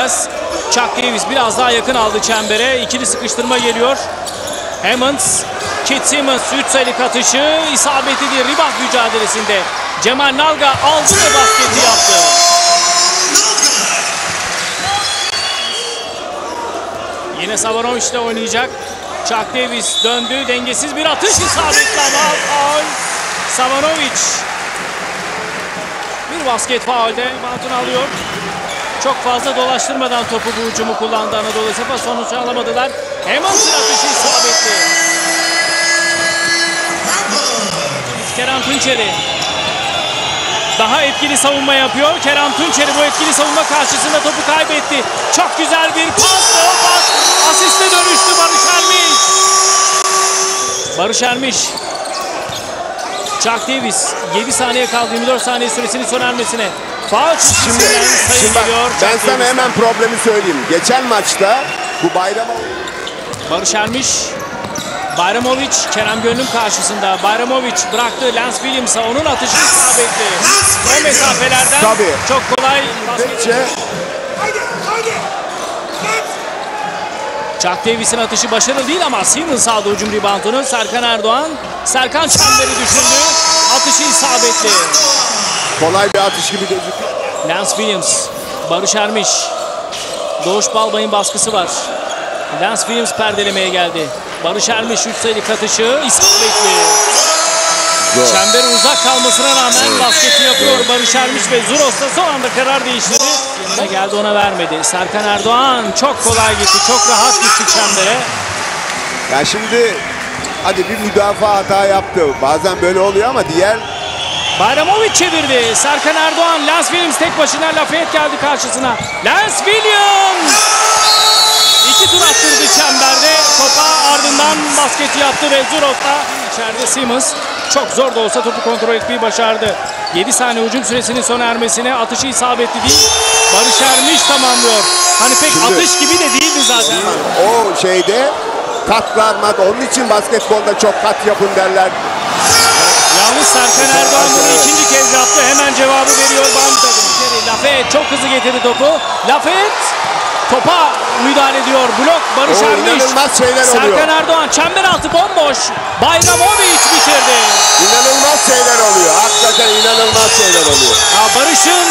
Chuck Davis biraz daha yakın aldı çembere. İkili sıkıştırma geliyor. Hammonds, Kit Simmons 3 sayılık atışı isabetli bir rebound mücadelesinde. Cemal Nalga aldı ve basketi yaptı. Yine Savanovic ile oynayacak. Chuck Davis döndü. Dengesiz bir atış isabetli ama faul. Savanovic. Bir basket faulde Bantun alıyor. Çok fazla dolaştırmadan topu bu hücumu kullandı Anadolu Sefa. Sonuç alamadılar. Hammonds'ın atışı isabetli. Kerem Tunçeri. Daha etkili savunma yapıyor. Kerem Tunçeri bu etkili savunma karşısında topu kaybetti. Çok güzel bir pas. Pas asiste dönüştü Barış Ermiş. Barış Ermiş. Chuck Davis 7 saniye kaldı 24 saniye süresinin sona ermesine. Faul Şimdi, şimdi bak, ben Chuck sana hemen problemi söyleyeyim. Geçen maçta bu bayram Barış Ermiş. Bayramovic Kerem Gönlüm karşısında. Bayramovic bıraktı Lance Williams'a. Onun atışı isabetli. O mesafelerden Tabii. çok kolay. Gittikçe Chuck Davis'in atışı başarılı değil ama Simmons aldı hücum reboundunu. Serkan Erdoğan. Serkan çemberi düşündü. Atışı isabetli. Kolay bir atış gibi gözüküyor. Lance Williams. Barış Ermiş. Doğuş Balbay'ın baskısı var. Lance Williams perdelemeye geldi. Barış Ermiş 3 sayılık atışı isabetli. Çember uzak kalmasına rağmen basketi yapıyor Barış Ermiş ve Zuros da son anda karar değiştirdi. Yanına geldi ona vermedi. Serkan Erdoğan çok kolay gitti. Çok rahat gitti çembere. Yani şimdi hadi bir müdafaa hata yaptı. Bazen böyle oluyor ama diğer Bayramovic çevirdi. Serkan Erdoğan, Lance Williams tek başına Lafayette geldi karşısına. Lance Williams! İki tur attırdı çemberde. Topa ardından basketi yaptı ve Zurot'la içeride Simmons çok zor da olsa topu kontrol etmeyi başardı. 7 saniye hücum süresinin sona ermesine atışı isabetli değil. Barış Ermiş tamamlıyor. Hani pek Şimdi- atış gibi de değildi zaten. o şeyde kat vermez. Onun için basketbolda çok kat yapın derler. Yalnız Serkan Erdoğan bunu ikinci kez yaptı. Hemen cevabı veriyor. İçeri Lafayette çok hızlı getirdi topu. Lafayette topa müdahale ediyor. Blok Barış Ermiş. inanılmaz şeyler oluyor. Serkan Erdoğan çember altı bomboş. Bayramovic bitirdi. İnanılmaz şeyler oluyor. Hakikaten inanılmaz şeyler oluyor. Ya Barış'ın